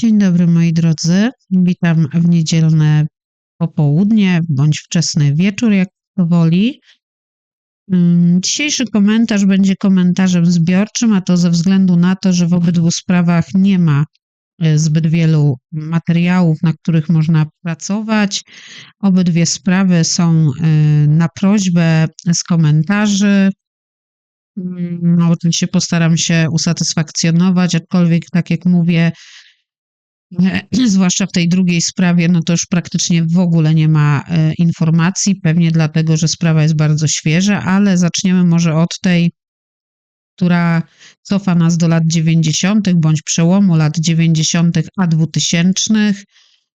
Dzień dobry moi drodzy. Witam w niedzielne popołudnie bądź wczesny wieczór, jak to woli. Ym, Dzisiejszy komentarz będzie komentarzem zbiorczym, a to ze względu na to, że w obydwu sprawach nie ma e, zbyt wielu materiałów, na których można pracować. Obydwie sprawy są e, na prośbę z komentarzy. Mm, No, oczywiście postaram się usatysfakcjonować, aczkolwiek, tak jak mówię, zwłaszcza w tej drugiej sprawie, no to już praktycznie w ogóle nie ma e, informacji, pewnie dlatego, że sprawa jest bardzo świeża, ale zaczniemy może od tej, która cofa nas do lat 90. bądź przełomu lat 90. a 2000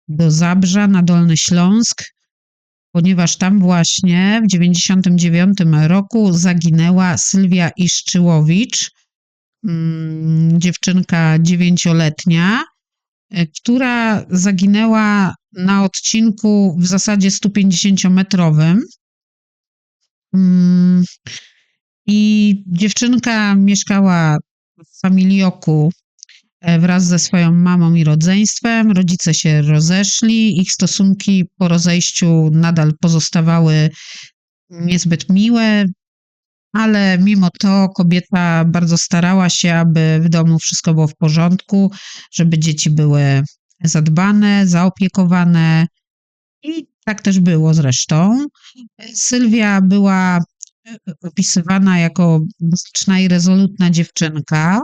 do Zabrza na Dolny Śląsk, ponieważ tam właśnie w 99 roku zaginęła Sylwia Iszczyłowicz, mm, dziewczynka dziewięcioletnia, e, która zaginęła na odcinku w zasadzie 150-metrowym. Mm, I dziewczynka mieszkała w familioku e, wraz ze swoją mamą i rodzeństwem. Rodzice się rozeszli, ich stosunki po rozejściu nadal pozostawały niezbyt miłe, ale mimo to kobieta bardzo starała się, aby w domu wszystko było w porządku, żeby dzieci były zadbane, zaopiekowane i tak też było zresztą. Sylwia była e, opisywana jako bezpieczna i rezolutna dziewczynka.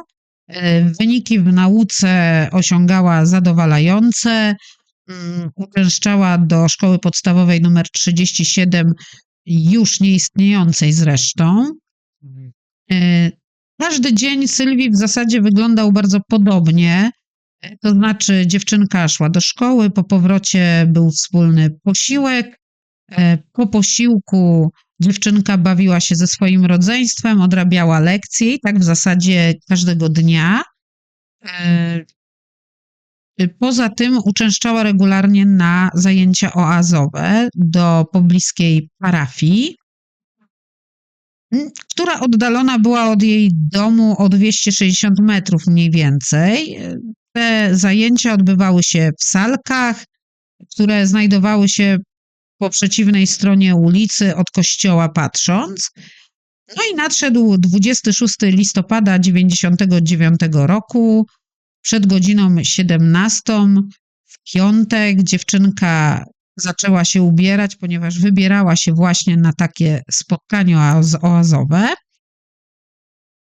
E, Wyniki w nauce osiągała zadowalające. Mm, Uczęszczała do szkoły podstawowej numer 37, już nieistniejącej zresztą. E, Każdy dzień Sylwii w zasadzie wyglądał bardzo podobnie. E, To znaczy, dziewczynka szła do szkoły, po powrocie był wspólny posiłek. E, Po posiłku dziewczynka bawiła się ze swoim rodzeństwem, odrabiała lekcje i tak w zasadzie każdego dnia. E, Poza tym uczęszczała regularnie na zajęcia oazowe do pobliskiej parafii, która oddalona była od jej domu o 260 metrów mniej więcej. Te zajęcia odbywały się w salkach, które znajdowały się po przeciwnej stronie ulicy od kościoła patrząc. No i nadszedł 26 listopada 99 roku. Przed godziną 17 w piątek dziewczynka zaczęła się ubierać, ponieważ wybierała się właśnie na takie spotkanie oaz- oazowe.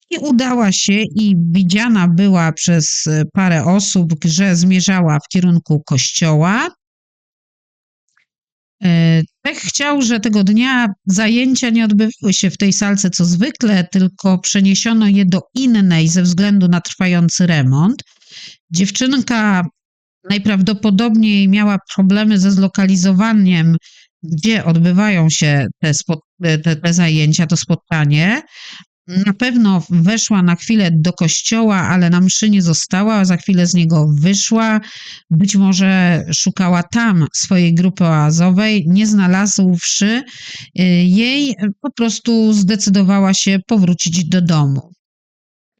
I udała się i widziana była przez parę osób, że zmierzała w kierunku kościoła. E, Pech chciał, że tego dnia zajęcia nie odbywały się w tej salce co zwykle, tylko przeniesiono je do innej ze względu na trwający remont. Dziewczynka najprawdopodobniej miała problemy ze zlokalizowaniem, gdzie odbywają się te, te, te zajęcia, to spotkanie. Na pewno weszła na chwilę do kościoła, ale na mszy nie została, za chwilę z niego wyszła. Być może szukała tam swojej grupy oazowej, nie znalazłszy y, jej, po prostu zdecydowała się powrócić do domu.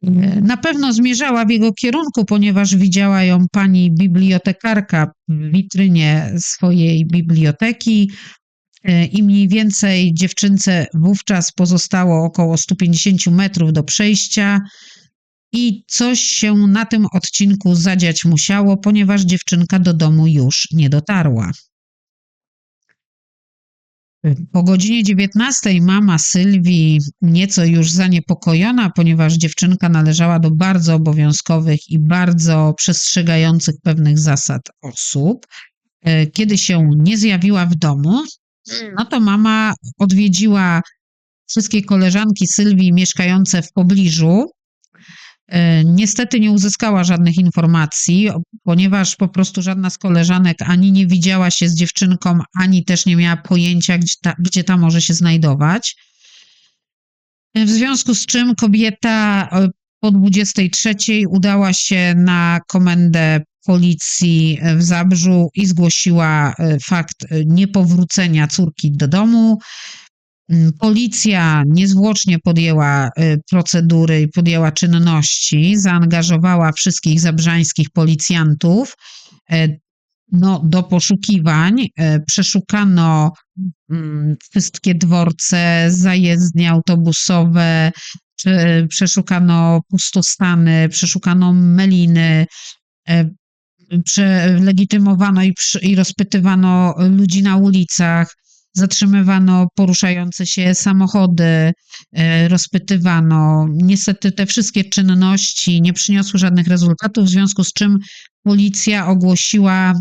Y, Na pewno zmierzała w jego kierunku, ponieważ widziała ją pani bibliotekarka w witrynie swojej biblioteki. E, I mniej więcej dziewczynce wówczas pozostało około 150 metrów do przejścia, i coś się na tym odcinku zadziać musiało, ponieważ dziewczynka do domu już nie dotarła. Po godzinie 19 mama Sylwii, nieco już zaniepokojona, ponieważ dziewczynka należała do bardzo obowiązkowych i bardzo przestrzegających pewnych zasad osób, e, kiedy się nie zjawiła w domu, no to mama odwiedziła wszystkie koleżanki Sylwii mieszkające w pobliżu. E, Niestety nie uzyskała żadnych informacji, ponieważ po prostu żadna z koleżanek ani nie widziała się z dziewczynką, ani też nie miała pojęcia, gdzie ta, gdzie ta może się znajdować. E, W związku z czym kobieta e, po 23 udała się na komendę policji w Zabrzu i zgłosiła fakt niepowrócenia córki do domu. Mm, Policja niezwłocznie podjęła y, procedury i podjęła czynności, zaangażowała wszystkich zabrzańskich policjantów e, no, do poszukiwań. E, Przeszukano mm, wszystkie dworce, zajezdnie autobusowe, prze- przeszukano pustostany, przeszukano meliny, e, przelegitymowano i, i rozpytywano ludzi na ulicach, zatrzymywano poruszające się samochody, e, rozpytywano. Niestety te wszystkie czynności nie przyniosły żadnych rezultatów, w związku z czym policja ogłosiła,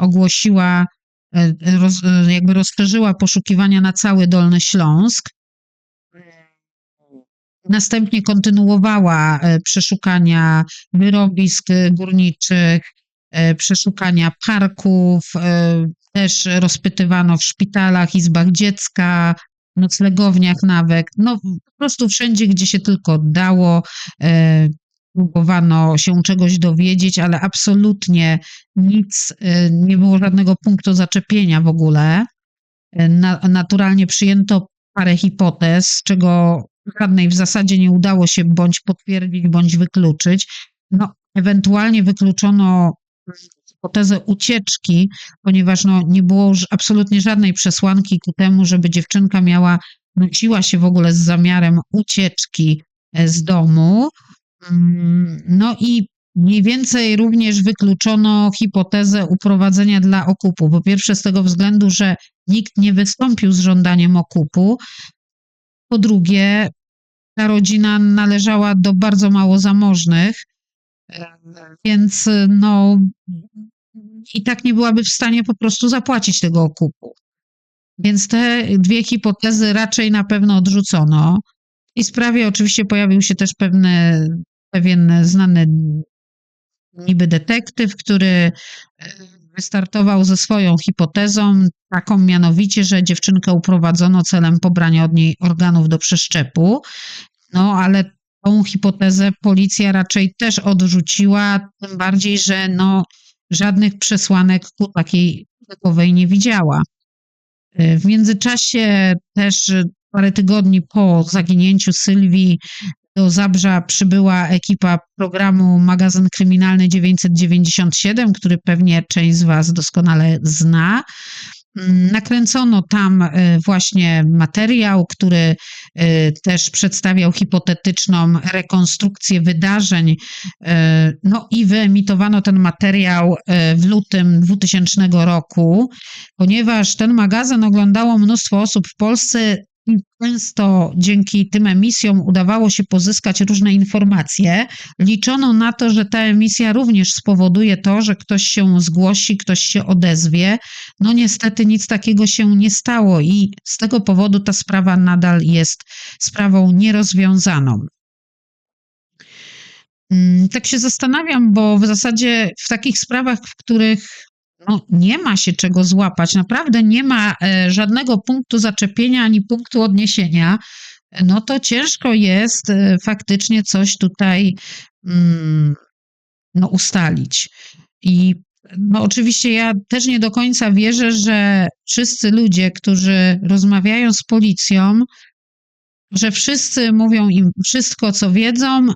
ogłosiła, e, roz, e, jakby rozszerzyła poszukiwania na cały Dolny Śląsk. Następnie kontynuowała przeszukania wyrobisk górniczych, przeszukania parków, też rozpytywano w szpitalach, izbach dziecka, noclegowniach nawet. No po prostu wszędzie, gdzie się tylko dało, e, próbowano się czegoś dowiedzieć, ale absolutnie nic, e, nie było żadnego punktu zaczepienia w ogóle. E, Na, naturalnie przyjęto parę hipotez, czego żadnej w zasadzie nie udało się bądź potwierdzić, bądź wykluczyć. No, ewentualnie wykluczono hipotezę ucieczki, ponieważ no, nie było już absolutnie żadnej przesłanki ku temu, żeby dziewczynka miała, nosiła się w ogóle z zamiarem ucieczki e, z domu. Mm, No i mniej więcej również wykluczono hipotezę uprowadzenia dla okupu. Po pierwsze, z tego względu, że nikt nie wystąpił z żądaniem okupu. Po drugie, ta rodzina należała do bardzo mało zamożnych, więc no i tak nie byłaby w stanie po prostu zapłacić tego okupu. Więc te dwie hipotezy raczej na pewno odrzucono. Tej sprawie oczywiście pojawił się też pewny, pewien znany niby detektyw, który e, wystartował ze swoją hipotezą, taką mianowicie, że dziewczynkę uprowadzono celem pobrania od niej organów do przeszczepu. No ale tą hipotezę policja raczej też odrzuciła, tym bardziej, że no, żadnych przesłanek ku takiej takowej nie widziała. E, W międzyczasie też parę tygodni po zaginięciu Sylwii do Zabrza przybyła ekipa programu Magazyn Kryminalny 997, który pewnie część z Was doskonale zna. Nakręcono tam e, właśnie materiał, który e, też przedstawiał hipotetyczną rekonstrukcję wydarzeń. E, No i wyemitowano ten materiał w lutym 2000 roku, ponieważ ten magazyn oglądało mnóstwo osób w Polsce. Często dzięki tym emisjom udawało się pozyskać różne informacje. Liczono na to, że ta emisja również spowoduje to, że ktoś się zgłosi, ktoś się odezwie. No niestety nic takiego się nie stało i z tego powodu ta sprawa nadal jest sprawą nierozwiązaną. Mm, Tak się zastanawiam, bo w zasadzie w takich sprawach, w których no, nie ma się czego złapać, naprawdę nie ma e, żadnego punktu zaczepienia ani punktu odniesienia, no to ciężko jest e, faktycznie coś tutaj mm, no, ustalić. I no, oczywiście ja też nie do końca wierzę, że wszyscy ludzie, którzy rozmawiają z policją, że wszyscy mówią im wszystko, co wiedzą,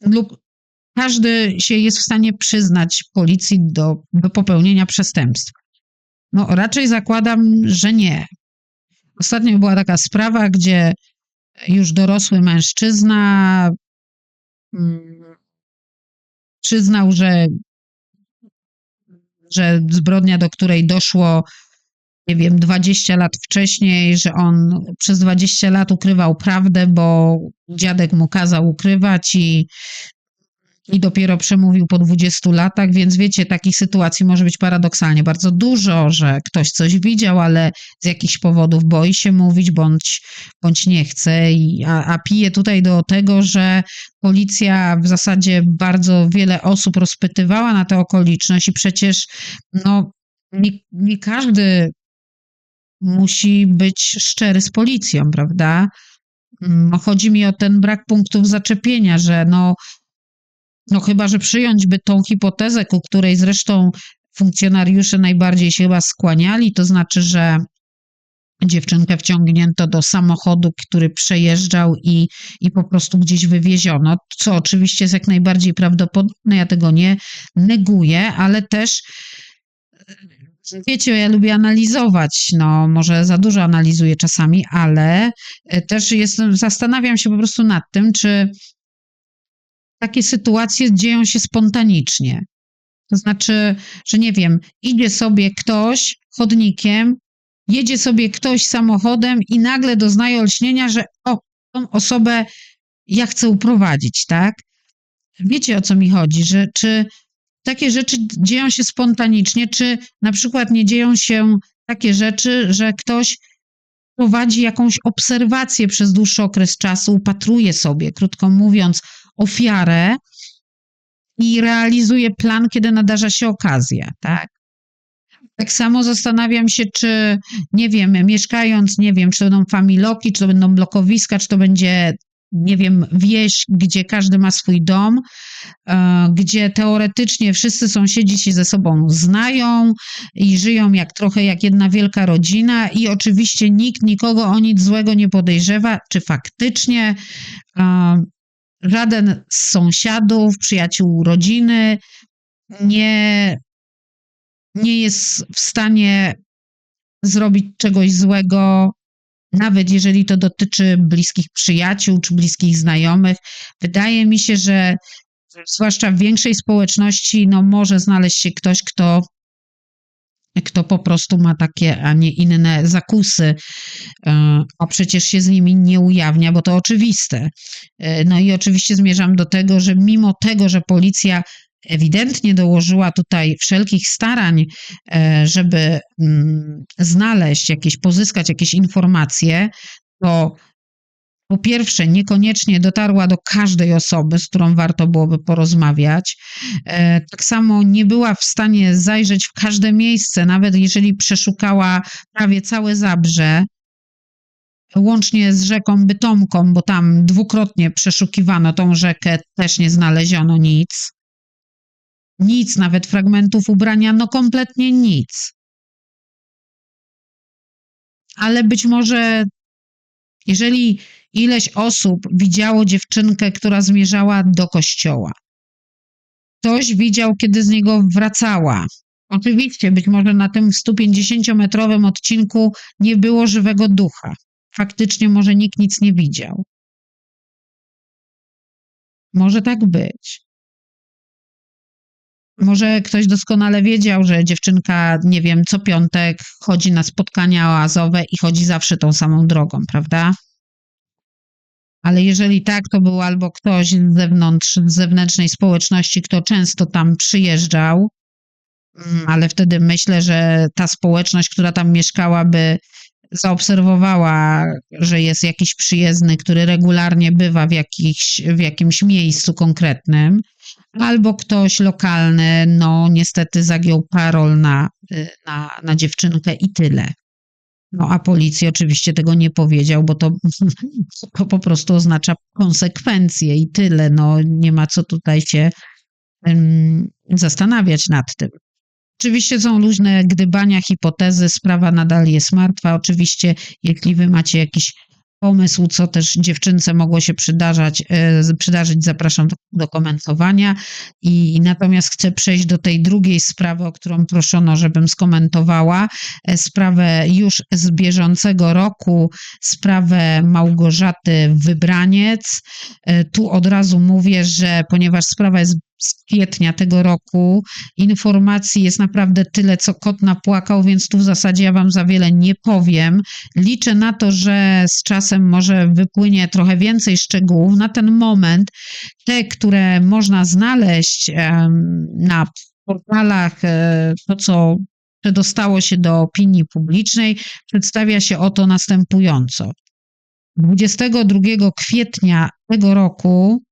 lub każdy się jest w stanie przyznać policji do, do popełnienia przestępstwa. No, raczej zakładam, że nie. Ostatnio była taka sprawa, gdzie już dorosły mężczyzna mm, przyznał, że, że zbrodnia, do której doszło, nie wiem, 20 lat wcześniej, że on przez 20 lat ukrywał prawdę, bo dziadek mu kazał ukrywać i, i dopiero przemówił po 20 latach, więc wiecie, takich sytuacji może być paradoksalnie bardzo dużo, że ktoś coś widział, ale z jakichś powodów boi się mówić, bądź, bądź nie chce, i, a, a pije tutaj do tego, że policja w zasadzie bardzo wiele osób rozpytywała na tę okoliczność i przecież no, nie, nie każdy musi być szczery z policją, prawda? Mm, Chodzi mi o ten brak punktów zaczepienia, że no, no chyba, że przyjąć by tą hipotezę, ku której zresztą funkcjonariusze najbardziej się chyba skłaniali, to znaczy, że dziewczynkę wciągnięto do samochodu, który przejeżdżał i, i po prostu gdzieś wywieziono, co oczywiście jest jak najbardziej prawdopodobne, ja tego nie neguję, ale też wiecie, ja lubię analizować, no może za dużo analizuję czasami, ale e, też jestem, zastanawiam się po prostu nad tym, czy takie sytuacje dzieją się spontanicznie. To znaczy, że nie wiem, idzie sobie ktoś chodnikiem, jedzie sobie ktoś samochodem i nagle doznaje olśnienia, że o, tą osobę ja chcę uprowadzić, tak? Wiecie o co mi chodzi, że czy takie rzeczy dzieją się spontanicznie, czy na przykład nie dzieją się takie rzeczy, że ktoś prowadzi jakąś obserwację przez dłuższy okres czasu, upatruje sobie, krótko mówiąc, ofiarę i realizuje plan, kiedy nadarza się okazja, tak? Tak samo zastanawiam się, czy, nie wiem, mieszkając, nie wiem, czy to będą familoki, czy to będą blokowiska, czy to będzie, nie wiem, wieś, gdzie każdy ma swój dom, e, gdzie teoretycznie wszyscy sąsiedzi się ze sobą znają i żyją jak trochę jak jedna wielka rodzina i oczywiście nikt nikogo o nic złego nie podejrzewa, czy faktycznie e, żaden z sąsiadów, przyjaciół rodziny nie nie jest w stanie zrobić czegoś złego, nawet jeżeli to dotyczy bliskich przyjaciół czy bliskich znajomych. Wydaje mi się, że zwłaszcza w większej społeczności, no może znaleźć się ktoś, kto, kto po prostu ma takie, a nie inne zakusy, e, a przecież się z nimi nie ujawnia, bo to oczywiste. E, no i oczywiście zmierzam do tego, że mimo tego, że policja ewidentnie dołożyła tutaj wszelkich starań, e, żeby mm, znaleźć jakieś, pozyskać jakieś informacje, to po pierwsze, niekoniecznie dotarła do każdej osoby, z którą warto byłoby porozmawiać. E, tak samo nie była w stanie zajrzeć w każde miejsce, nawet jeżeli przeszukała prawie całe zabrze, łącznie z rzeką Bytomką, bo tam dwukrotnie przeszukiwano tą rzekę, też nie znaleziono nic. Nic, nawet fragmentów ubrania, no kompletnie nic. Ale być może, jeżeli ileś osób widziało dziewczynkę, która zmierzała do kościoła, ktoś widział, kiedy z niego wracała. Oczywiście, być może na tym 150-metrowym odcinku nie było żywego ducha. Faktycznie, może nikt nic nie widział. Może tak być. Może ktoś doskonale wiedział, że dziewczynka, nie wiem, co piątek chodzi na spotkania oazowe i chodzi zawsze tą samą drogą, prawda? Ale jeżeli tak, to był albo ktoś z zewnątrz, z zewnętrznej społeczności, kto często tam przyjeżdżał, mm, ale wtedy myślę, że ta społeczność, która tam mieszkała, by zaobserwowała, że jest jakiś przyjezdny, który regularnie bywa w, jakichś, w jakimś miejscu konkretnym, albo ktoś lokalny, no niestety zagiął parol na, na, na dziewczynkę i tyle. No a policji oczywiście tego nie powiedział, bo to, to po prostu oznacza konsekwencje i tyle. No nie ma co tutaj się um, zastanawiać nad tym. Oczywiście są luźne gdybania, hipotezy, sprawa nadal jest martwa. Oczywiście, jeśli wy macie jakiś pomysł, co też dziewczynce mogło się przydarzać, e, przydarzyć, zapraszam do, do, komentowania. I natomiast chcę przejść do tej drugiej sprawy, o którą proszono, żebym skomentowała. E, sprawę już z bieżącego roku, sprawę Małgorzaty Wybraniec. E, tu od razu mówię, że ponieważ sprawa jest z kwietnia tego roku. Informacji jest naprawdę tyle, co kot napłakał, więc tu w zasadzie ja Wam za wiele nie powiem. Liczę na to, że z czasem może wypłynie trochę więcej szczegółów. Na ten moment te, które można znaleźć na portalach, e, to co przedostało się do opinii publicznej, przedstawia się oto następująco. 22 kwietnia tego roku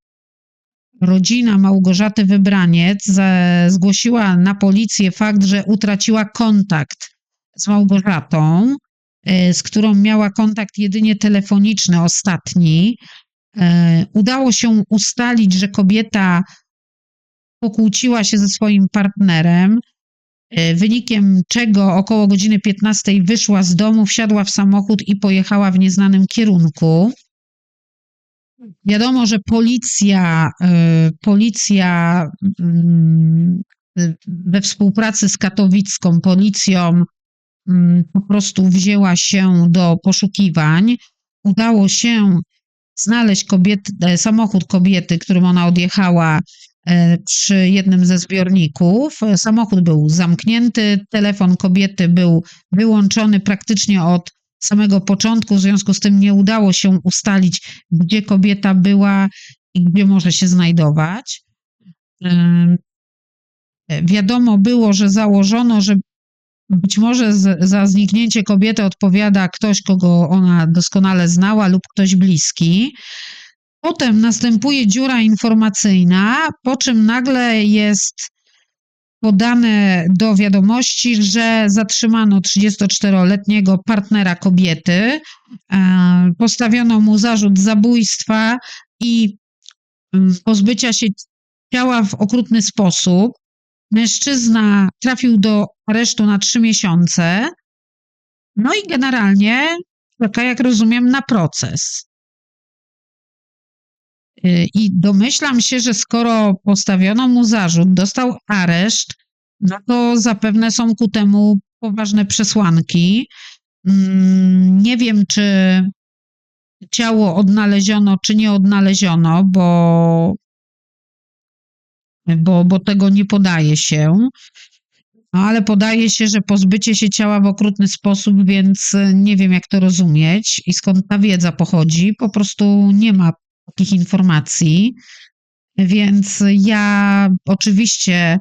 rodzina Małgorzaty Wybraniec zgłosiła na policję fakt, że utraciła kontakt z Małgorzatą, e, z którą miała kontakt jedynie telefoniczny, ostatni. E, udało się ustalić, że kobieta pokłóciła się ze swoim partnerem. e, wynikiem czego około godziny 15 wyszła z domu, wsiadła w samochód i pojechała w nieznanym kierunku. Wiadomo, że policja, e, policja mm, e, we współpracy z katowicką policją po prostu wzięła się do poszukiwań. Udało się znaleźć kobiet, e, samochód kobiety, którym ona odjechała e, przy jednym ze zbiorników. Samochód był zamknięty, telefon kobiety był wyłączony praktycznie od samego początku, w związku z tym nie udało się ustalić, gdzie kobieta była i gdzie może się znajdować. Wiadomo było, że założono, że być może za zniknięcie kobiety odpowiada ktoś, kogo ona doskonale znała lub ktoś bliski. Potem następuje dziura informacyjna, po czym nagle jest podane do wiadomości, że zatrzymano 34-letniego partnera kobiety, e, postawiono mu zarzut zabójstwa i mm, pozbycia się ciała w okrutny sposób. Mężczyzna trafił do aresztu na trzy miesiące. No i generalnie jak rozumiem, na proces. Y, I domyślam się, że skoro postawiono mu zarzut, dostał areszt, no to zapewne są ku temu poważne przesłanki. Mm, Nie wiem, czy ciało odnaleziono, czy nie odnaleziono, bo, bo, bo tego nie podaje się. No, ale podaje się, że pozbycie się ciała w okrutny sposób, więc y, nie wiem, jak to rozumieć i skąd ta wiedza pochodzi. Po prostu nie ma takich informacji. Więc ja oczywiście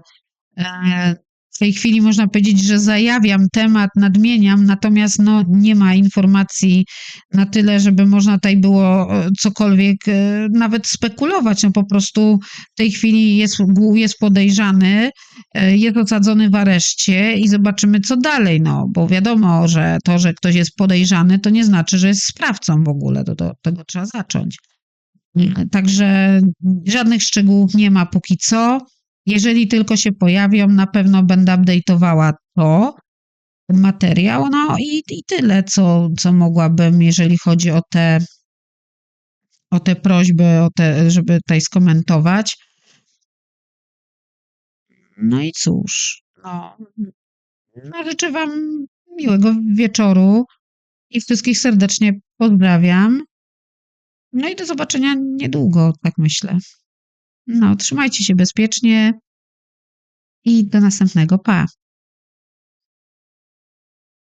e, w tej chwili można powiedzieć, że zajawiam temat, nadmieniam, natomiast no, nie ma informacji na tyle, żeby można tutaj było e, cokolwiek e, nawet spekulować. No po prostu w tej chwili jest, jest podejrzany, jest osadzony w areszcie i zobaczymy, co dalej. No, bo wiadomo, że to, że ktoś jest podejrzany, to nie znaczy, że jest sprawcą w ogóle. To, do tego trzeba zacząć. Także żadnych szczegółów nie ma póki co. Jeżeli tylko się pojawią, na pewno będę update'owała to, ten materiał. No i, i tyle, co, co mogłabym, jeżeli chodzi o te, o te prośby, o te, żeby tutaj skomentować. No i cóż, no, no życzę Wam miłego wieczoru i wszystkich serdecznie pozdrawiam. No i do zobaczenia niedługo, tak myślę. No, trzymajcie się bezpiecznie i do następnego. Pa.